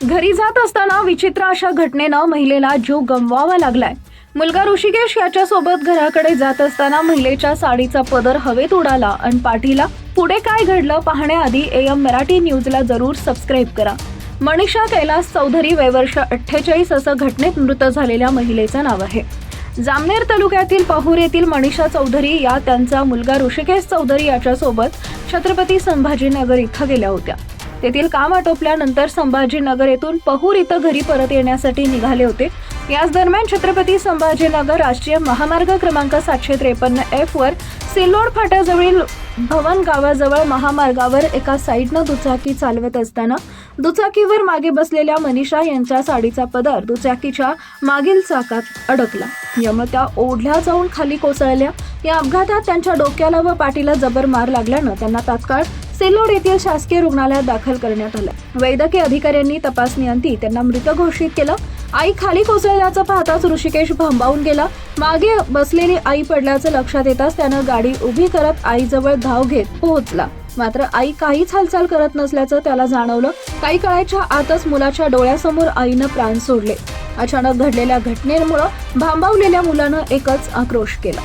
घरी जात असताना विचित्र अशा घटनेनं महिलेला जीव गमवावा लागलाय. मुलगा ऋषिकेश याच्यासोबत घराकडे जात असताना महिलेच्या साडीचा पदर हवेत उडाला आणि पाठीला पुढे काय घडलं पाहण्याआधी एम मराठी न्यूजला जरूर सबस्क्राईब करा. मनीषा कैलास चौधरी वयवर्ष अठ्ठेचाळीस असं घटनेत मृत झालेल्या महिलेचं नाव आहे. जामनेर तालुक्यातील पाहूर येथील मनीषा चौधरी या त्यांचा मुलगा ऋषिकेश चौधरी याच्यासोबत छत्रपती संभाजीनगर इथं गेल्या होत्या. तेथील काम आटोपल्यानंतर संभाजीनगर येथून पहूर इथं घरी परत येण्यासाठी निघाले होते. याच दरम्यान छत्रपती संभाजीनगर राष्ट्रीय महामार्ग क्रमांक सातशे त्रेपन्न एफ वर सिल्लोड फाट्याजवळील भवन गावाजवळ महामार्गावर एका साईडनं दुचाकी चालवत असताना दुचाकीवर मागे बसलेल्या मनीषा यांच्या साडीचा पदर दुचाकीच्या मागील चाकात अडकला. यामुळे त्या ओढल्या जाऊन खाली कोसळल्या. या अपघातात त्यांच्या डोक्याला व पाठीला जबर मार लागल्यानं त्यांना तात्काळ सिल्लोड येथील शासकीय रुग्णालयात दाखल करण्यात आलं. वैद्यकीय अधिकाऱ्यांनी तपासणीअंती त्यांना मृत घोषित केलं. आई खाली कोसळल्याचं पाहताच ऋषिकेश भांबावून गेला. मागे बसलेली आई पडल्याचं लक्षात येताच त्यानं गाडी उभी करत आईजवळ धाव घेत पोहोचला. मात्र आई काहीच हालचाल करत नसल्याचं त्याला जाणवलं. काही काळाच्या आतच मुलाच्या डोळ्यासमोर आईनं प्राण सोडले. अचानक घडलेल्या घटनेमुळं भांबावलेल्या मुलानं एकच आक्रोश केला.